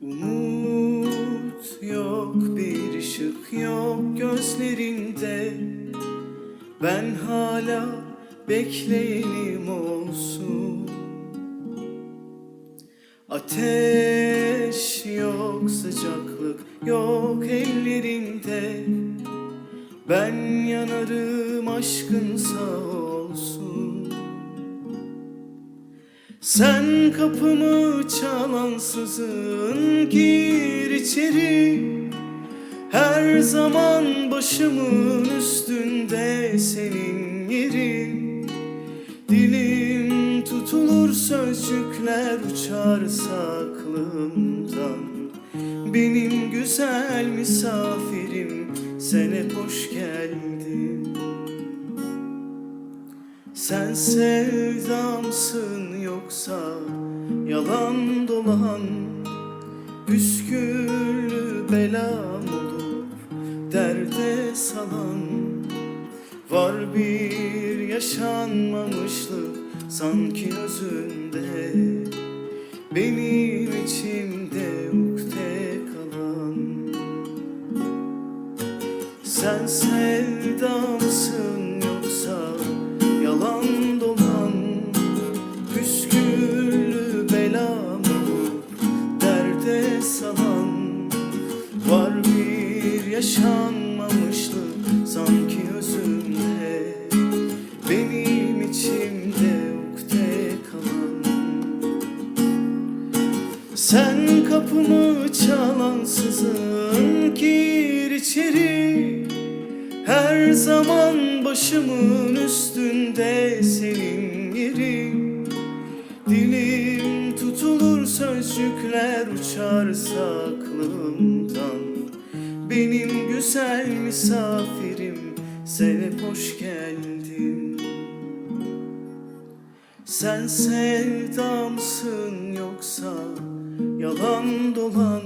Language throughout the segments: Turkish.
Umut yok bir ışık yok gözlerinde Ben hala bekleyenim olsun Ateş yok sıcaklık yok ellerinde Ben yanarım aşkın sağ ol. Sen kapımı çalansızın gir içeri. Her zaman başımın üstünde senin yerin Dilim tutulur sözcükler uçar aklımdan Benim güzel misafirim sen hep hoş geldin Sen sevdamsın yoksa yalan dolan Püsküllü belam olup derde salan? Var bir yaşanmamışlık sanki özünde Benim içimde ukde kalan. Sen sevdamsın bir yaşanmamışlık sanki özümde Benim içimde ukde kalan. Sen kapımı çalansızın gir içeri. Her zaman başımın üstünde senin yerin Dilim tutulur sözcükler uçarsa aklımdan Benim güzel misafirim sen hep hoş geldin. Sen sevdamsın yoksa yalan dolan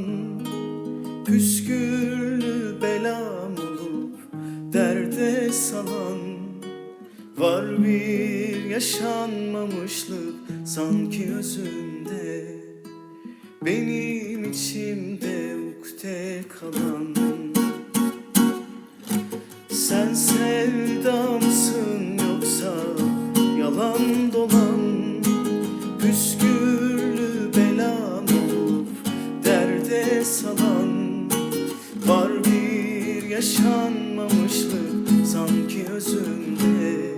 Püsküllü belam olup derde salan. Var bir yaşanmamışlık sanki özünde Benim içimde ukde kalan. Sen sevdamsın yoksa yalan dolan. Püsküllü belam olup derde salan? Var bir yaşanmamışlık sanki özünde